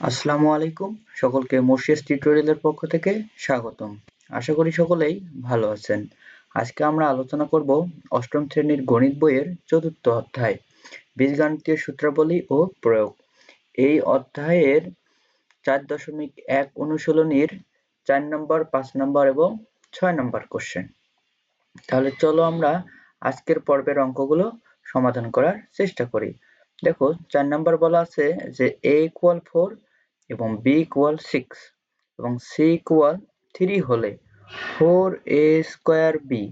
আসসালামু আলাইকুম। সকলকে মোর্শিয়াস টিউটোরিয়ালের পক্ষ থেকে স্বাগতম। আশা করি সকলেই ভালো আছেন। আজকে আমরা আলোচনা করব অষ্টম শ্রেণির গণিত বইয়ের চতুর্থ অধ্যায় বীজগাণিতীয় সূত্রাবলী ও প্রয়োগ। এই অধ্যায়ের চার দশমিক এক অনুশীলনীর চার নম্বর, পাঁচ নম্বর এবং ছয় নম্বর কোশ্চেন তাহলে চলো আমরা আজকের পর্বের অঙ্কগুলো সমাধান করার চেষ্টা করি। দেখো চার নাম্বার বলা আছে যে এ ইকুয়াল ফোর এবং বি ইকুয়াল সিক্স এবং সি ইকুয়াল থ্রি হলে four A square B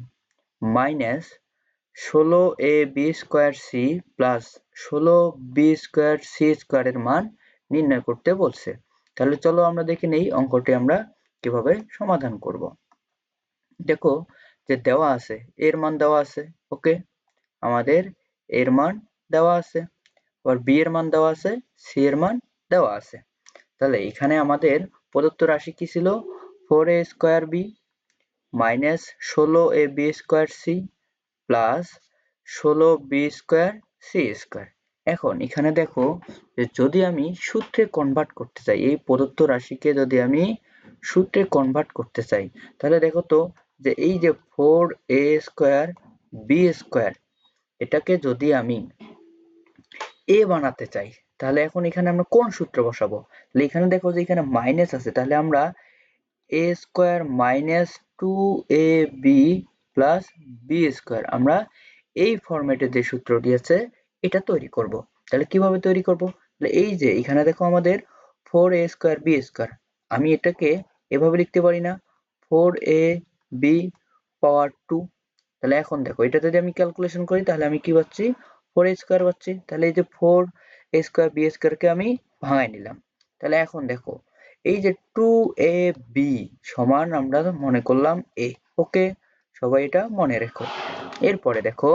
minus ষোলো A B square C plus ষোলো বি স্কোয়ার সি স্কোয়ারের মান নির্ণয় করতে বলছে। তাহলে চলো আমরা দেখে নেই অঙ্কটি আমরা কীভাবে সমাধান করব। দেখো যে দেওয়া আছে, এর মান দেওয়া আছে ওকে আমাদের এর মান দেওয়া আছে। আবার বি এর মান দেওয়া আছে সি এর মান দেওয়া আছে। তাহলে এখানে আমাদের প্রদত্ত রাশি কি ছিল? Four A square B minus ষোলো A B square C plus ষোলো বি স্কোয়ার সি স্কোয়ার এখন এখানে দেখো যে যদি আমি সূত্রে কনভার্ট করতে চাই, এই প্রদত্ত রাশিকে যদি আমি সূত্রে কনভার্ট করতে চাই, তাহলে দেখো তো যে এই যে four a square b square এটাকে যদি আমি এ বানাতে চাই। তাহলে এখন এখানে আমরা কোন সূত্র বসাবো? তাহলে এখানে দেখো যে এখানে মাইনাস আছে, তাহলে আমরা a square minus two a b plus b square আমরা এই ফরম্যাটে যে সূত্রটি আছে এটা তৈরি করব। তাহলে কীভাবে তৈরি করব? তাহলে এই যে এখানে দেখো আমাদের four a square b square আমি এটাকে এভাবে লিখতে পারি না four a b power two তাহলে এখন দেখো এটা যদি আমি ক্যালকুলেশন করি, তাহলে আমি কি পাচ্ছি? ফোর এ স্কোয়ার পাচ্ছি। তাহলে এই যে ফোর এ স্কোয়ার বি আমি ভাঙাই নিলাম। তাহলে এখন দেখো, এই যে টু এ বি সমান আমরা মনে করলাম এ ওকে সবাই এটা মনে রেখো। এরপরে দেখো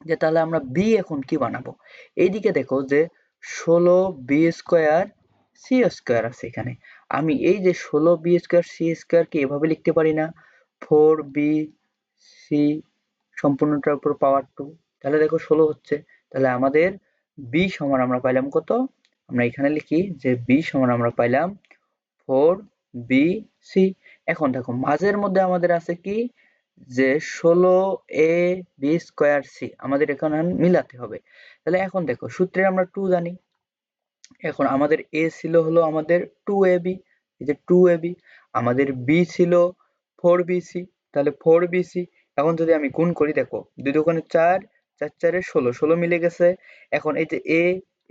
যে তাহলে আমরা বি এখন কি বানাবো? এইদিকে দেখো যে ষোলো বি স্কোয়ার সি স্কোয়ার আছে এখানে। আমি এই যে ষোলো বি স্কোয়ার সি স্কোয়ারকে এভাবে লিখতে পারি না। ফোর বি সি সম্পূর্ণটার উপর পাওয়ার টু তাহলে দেখো ষোলো হচ্ছে। তাহলে আমাদের বি সমান আমরা পাইলাম কত? আমরা এখানে লিখি যে বি সমান আমরা পাইলাম ফোর বি সি এখন দেখো, মাঝের মধ্যে আমাদের আছে কি? যে ষোলো এ বি স্কোয়ার সি আমাদের এখানে মিলাতে হবে। তাহলে এখন দেখো, সূত্রে আমরা টু জানি। এখন আমাদের এ ছিল হলো আমাদের টু এ বি এই যে টু এ বি আমাদের বি ছিল ফোর বি সি তাহলে ফোর বি সি এখন যদি আমি গুণ করি দেখো, দুই দোকানে চার চার চারে ষোলো ষোলো মিলে গেছে। এখন এই যে এ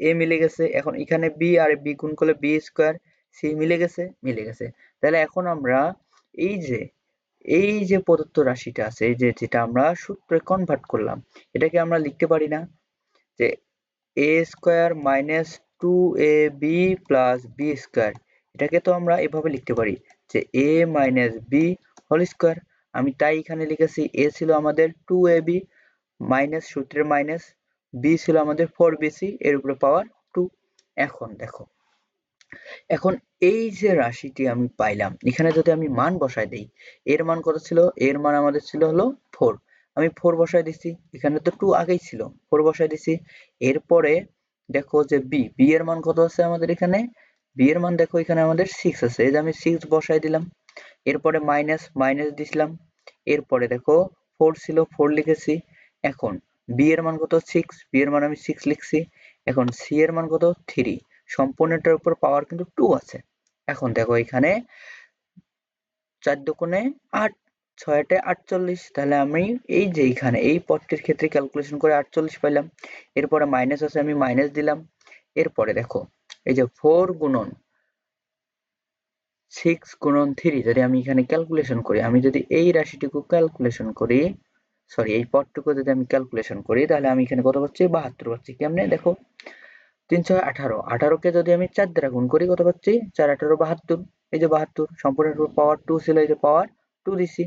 এ মিলে গেছে। এখন এখানে বি আর বি গুণ করলে বি স্কোয়ার, সি মিলে গেছে মিলে গেছে। তাহলে এখন আমরা এই যে এই যে প্রদত্ত রাশিটা আছে, এই যে যেটা আমরা সূত্রে কনভার্ট করলাম, এটাকে আমরা লিখতে পারি না। যে a square minus two a b plus b square, এটাকে তো আমরা এভাবে লিখতে পারি যে a minus b whole square. আমি তাই এখানে লিখেছি, এ ছিল আমাদের টু এ বি মাইনাস সূত্রের মাইনাস বি ছিল আমাদের ফোর বিসি এর উপরে পাওয়ার টু এখন দেখো, এখন এই যে রাশিটি আমি পাইলাম, এখানে যদি আমি মান বসাই দেই, এর মান কত ছিল? এর মান আমাদের ছিল হলো ফোর আমি ফোর বসাই দিছি, এখানে তো টু আগেই ছিল ফোর বসাই দিছি। এরপরে দেখো যে বি বি এর মান কত আছে আমাদের এখানে? বি এর মান দেখো এখানে আমাদের সিক্স আছে, এই যে আমি সিক্স বসাই দিলাম। এরপরে মাইনাস মাইনাস দিছিলাম। এরপরে দেখো ফোর ছিল ফোর লিখেছি। এখন বি এর মান কত? সিক্স বি এর মান আমি সিক্স লিখছি। এখন সি এর মান কত? থ্রি সম্পূর্ণটার উপর পাওয়ার কিন্তু টু আছে। এখন দেখো এখানে চার দোকানে আট, ছয়টে আটচল্লিশ। তাহলে আমি এই যে এখানে, এই পদটির ক্ষেত্রে ক্যালকুলেশন করে আটচল্লিশ পাইলাম। এরপরে মাইনাস আছে, আমি মাইনাস দিলাম। এরপরে দেখো, এই যে ফোর গুণন সিক্স গুণন থ্রি যদি আমি এখানে ক্যালকুলেশন করি, আমি যদি এই রাশিটুকু ক্যালকুলেশন করি সরি এই পদটুকু যদি আমি ক্যালকুলেশন করি, তাহলে আমি এখানে কত পাচ্ছি? বাহাত্তর পাচ্ছি। কেমনে? দেখো, তিনশো আঠারো। আঠারোকে যদি আমি চার দ্বারা গুণ করি, কত পাচ্ছি? চার, আঠারো, বাহাত্তর। এই যে বাহাত্তর, সম্পূর্ণ পাওয়ার টু ছিল, এই যে পাওয়ার টু দিছি।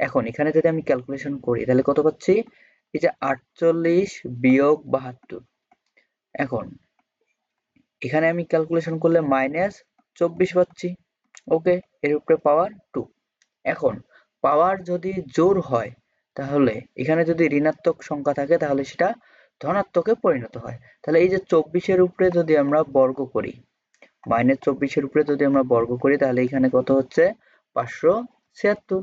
এখন এখানে যদি আমি ক্যালকুলেশন করি, তাহলে কত পাচ্ছি? এই যে আটচল্লিশ বিয়োগ বাহাত্তর। এখন, এখানে আমি ক্যালকুলেশন করলে মাইনাস চব্বিশ পাচ্ছি। ওকে এর উপরে পাওয়ার টু এখন পাওয়ার যদি জোর হয় তাহলে এখানে যদি ঋণাত্মক সংখ্যা থাকে, তাহলে সেটা ধনাত্মকে পরিণত হয়। তাহলে এই যে চব্বিশের উপরে যদি আমরা বর্গ করি মাইনাস চব্বিশের উপরে যদি আমরা বর্গ করি, তাহলে এখানে কত হচ্ছে? পাঁচশো ছিয়াত্তর।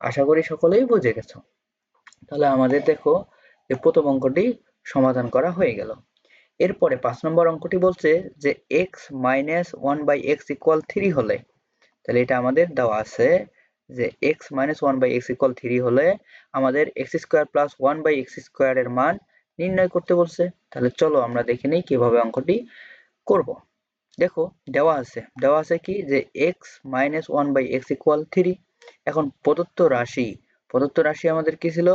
আশা করি সকলেই বুঝে গেছো। তাহলে আমাদের দেখো যে প্রথম অঙ্কটি সমাধান করা হয়ে গেল। এরপরে পাঁচ নম্বর অঙ্কটি বলছে যে x minus one by x equal three হলে, তাহলে এটা আমাদের দেওয়া আছে যে x minus one by x equal three হলে আমাদের x square plus one by x স্কোয়ারের মান নির্ণয় করতে বলছে। তাহলে চলো আমরা দেখে নিই কীভাবে অঙ্কটি করব। দেখো, দেওয়া আছে। দেওয়া আছে কি? যে x minus one by x equal three এখন প্রদত্ত রাশি প্রদত্ত রাশি আমাদের কি ছিল?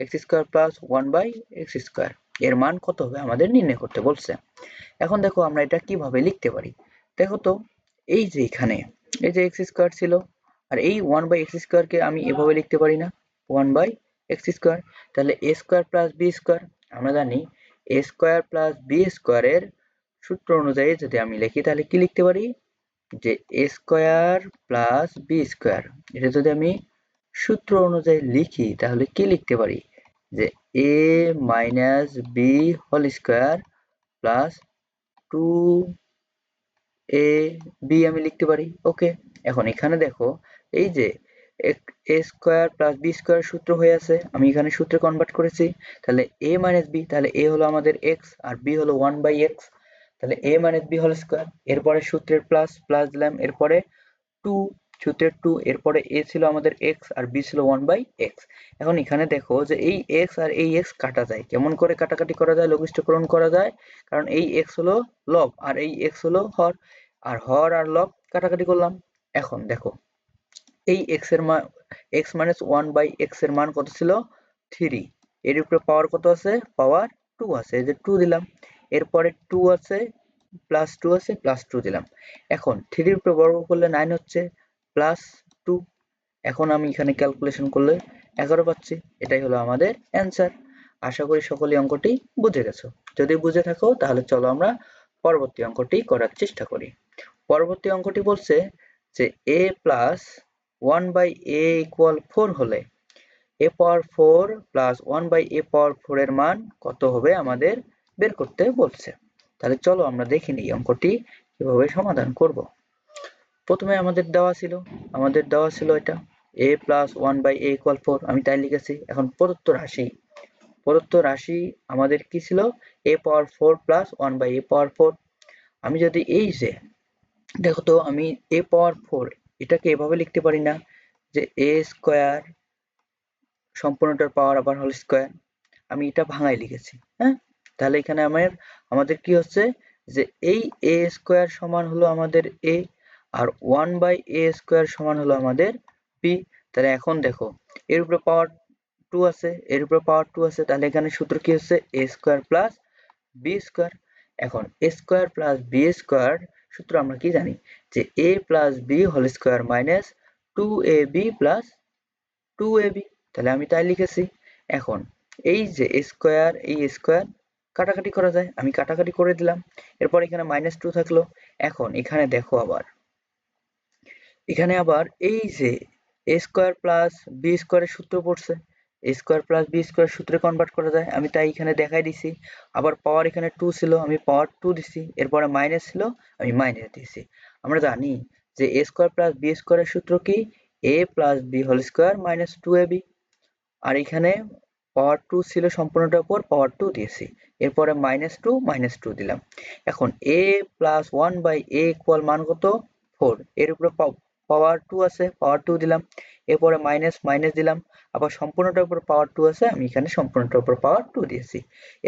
X square plus one by x square এর মান কত হবে? আমাদের নির্ণয় করতে বলছে। এখন দেখো আমরা এটা কীভাবে লিখতে পারি? দেখো তো, এই যে এখানে, এই যে এক্স স্কোয়ার ছিল আর এই ওয়ান বাই এক্স স্কোয়ারকে আমি এভাবে লিখতে পারি না। ওয়ান বাই এক্স স্কোয়ার তাহলে a square plus b square আমরা জানি এ স্কোয়ার প্লাস বি স্কোয়ারের সূত্র অনুযায়ী যদি আমি লিখি তাহলে কি লিখতে পারি? যে a square plus b square এটা যদি আমি সূত্র অনুযায়ী লিখি তাহলে কি লিখতে পারি? যে a minus b whole square plus two a b আমি লিখতে পারি। ওকে এখন এখানে দেখো, এই যে a square plus b square সূত্র হয়ে আছে, আমি এখানে সূত্রে কনভার্ট করেছি। তাহলে এ মাইনাস তাহলে এ হলো আমাদের এক্স আর বি হলো ওয়ান বাই তাহলে এ মাইনাস বি হোল এরপরে সূত্রের প্লাস প্লাস দিলাম, এরপরে টু সূত্রের টু এরপরে এ ছিল আমাদের এক্স আর বি ছিল ওয়ান বাই এক্স এখন এখানে দেখো যে এই এক্স আর এই এক্স কাটা যায়, কেমন করে কাটাকাটি করা যায়, লঘিষ্ঠকরণ করা যায়, কারণ এই এক্স হলো লব আর এই এক্স হলো হর। আর হর আর লব কাটাকাটি করলাম। এখন দেখো, এই এক্সের মান এক্স মাইনাস ওয়ান বাই এক্সের মান কত ছিল? থ্রি এর উপরে পাওয়ার কত আছে? পাওয়ার টু আছে। এই যে টু দিলাম। এরপরে টু আছে প্লাস টু আছে প্লাস টু দিলাম। এখন থ্রির উপরে বর্গ করলে নাইন হচ্ছে প্লাস টু এখন আমি এখানে ক্যালকুলেশন করলে এগারো পাচ্ছি। এটাই হলো আমাদের অ্যান্সার আশা করি সকলে অঙ্কটি বুঝে গেছো। যদি বুঝে থাকো, তাহলে চলো আমরা পরবর্তী অঙ্কটি করার চেষ্টা করি। পরবর্তী অঙ্কটি বলছে যে a plus one by a equal four হলে a power four plus one by a power four এর মান কত হবে আমাদের বের করতে বলছে। তাহলে চলো আমরা দেখি নিই অঙ্কটি কীভাবে সমাধান করব। প্রথমে আমাদের দেওয়া ছিল, আমাদের দেওয়া ছিল এটা a plus one by a equal four আমি তাই লিখেছি, এখন প্রদত্ত রাশি। প্রদত্ত রাশি আমাদের কি ছিল? A power four plus one by a power four আমি যদি এই যে দেখো তো, আমি এ পাওয়ার ফোর এটাকে এভাবে লিখতে পারি না যে এ স্কোয়ার সম্পূর্ণটার পাওয়ার আবার হল স্কোয়ার আমি এটা ভাঙাই লিখেছি হ্যাঁ? তাহলে এখানে আমার, আমাদের কি হচ্ছে যে এই এ স্কোয়ার সমান হলো আমাদের এ আর ওয়ান বাই এ স্কোয়ার সমান হলো আমাদের বি তাহলে এখন দেখো, এর উপরে পাওয়ার টু আছে, এর উপরে পাওয়ার টু আছে, তাহলে এখানে সূত্র কি হচ্ছে? A square plus b square এখন a square plus b square সূত্র আমরা কি জানি? যে a plus b whole square minus two a b plus two a b তাহলে আমি তাই লিখেছি। এখন এই যে স্কোয়ার এই স্কোয়ার কাটাকাটি করা যায়। আমি কাটাকাটি করে দিলাম। এরপর এখানে মাইনাস টু থাকল। এখন এখানে দেখো আবার। এখানে আবার এই যে এ স্কোয়ার প্লাস বি স্কোয়ারের সূত্র পড়ছে। A square plus b square সূত্রে কনভার্ট করা যায়। আমি তাই এখানে দেখাই দিছি। আবার পাওয়ার এখানে টু ছিল, আমি পাওয়ার টু দিছি। এরপরে মাইনাস ছিল, আমি মাইনাস দিয়েছি আমরা জানি যে এ স্কোয়ার প্লাস বি স্কোয়ারের সূত্র কি? A plus b whole square minus two a b আর এখানে পাওয়ার টু ছিল সম্পূর্ণটার উপর পাওয়ার টু দিয়েছি। এরপরে মাইনাস টু মাইনাস টু দিলাম। এখন a plus one by a equal মান কত? ফোর এর উপরে পাওয়ার টু আছে পাওয়ার টু দিলাম। এরপরে মাইনাস মাইনাস দিলাম। আবার সম্পূর্ণটার উপর পাওয়ার টু আছে, আমি এখানে সম্পূর্ণটার উপর পাওয়ার টু দিয়েছি।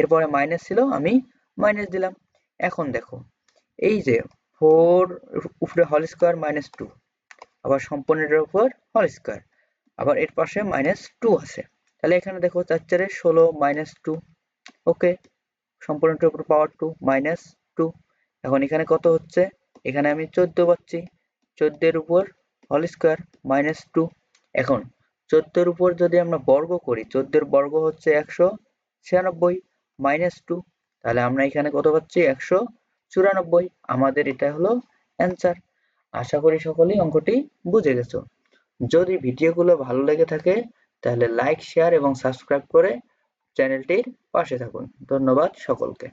এরপরে মাইনাস ছিল, আমি মাইনাস দিলাম। এখন দেখো, এই যে ফোর উপরে হল স্কোয়ার মাইনাস টু আবার সম্পূর্ণটার উপর হল স্কোয়ার আবার এর পাশে মাইনাস টু আছে। তাহলে এখানে দেখো, চার চারে ষোলো মাইনাস টু ওকে সম্পূর্ণটার উপর পাওয়ার টু মাইনাস টু এখন এখানে কত হচ্ছে? এখানে আমি চোদ্দ পাচ্ছি। চোদ্দের উপর হল স্কোয়ার মাইনাস টু এখন, চোদ্দোর উপর যদি আমরা বর্গ করি, চোদ্দের বর্গ হচ্ছে একশো ছিয়ানব্বই মাইনাস টু তাহলে আমরা এখানে কত পাচ্ছি? একশো চুরানব্বই। আমাদের এটা হলো অ্যান্সার আশা করি সকলেই অঙ্কটি বুঝে গেছো। যদি ভিডিওগুলো ভালো লেগে থাকে, তাহলে লাইক শেয়ার এবং সাবস্ক্রাইব করে চ্যানেলটির পাশে থাকুন। ধন্যবাদ সকলকে।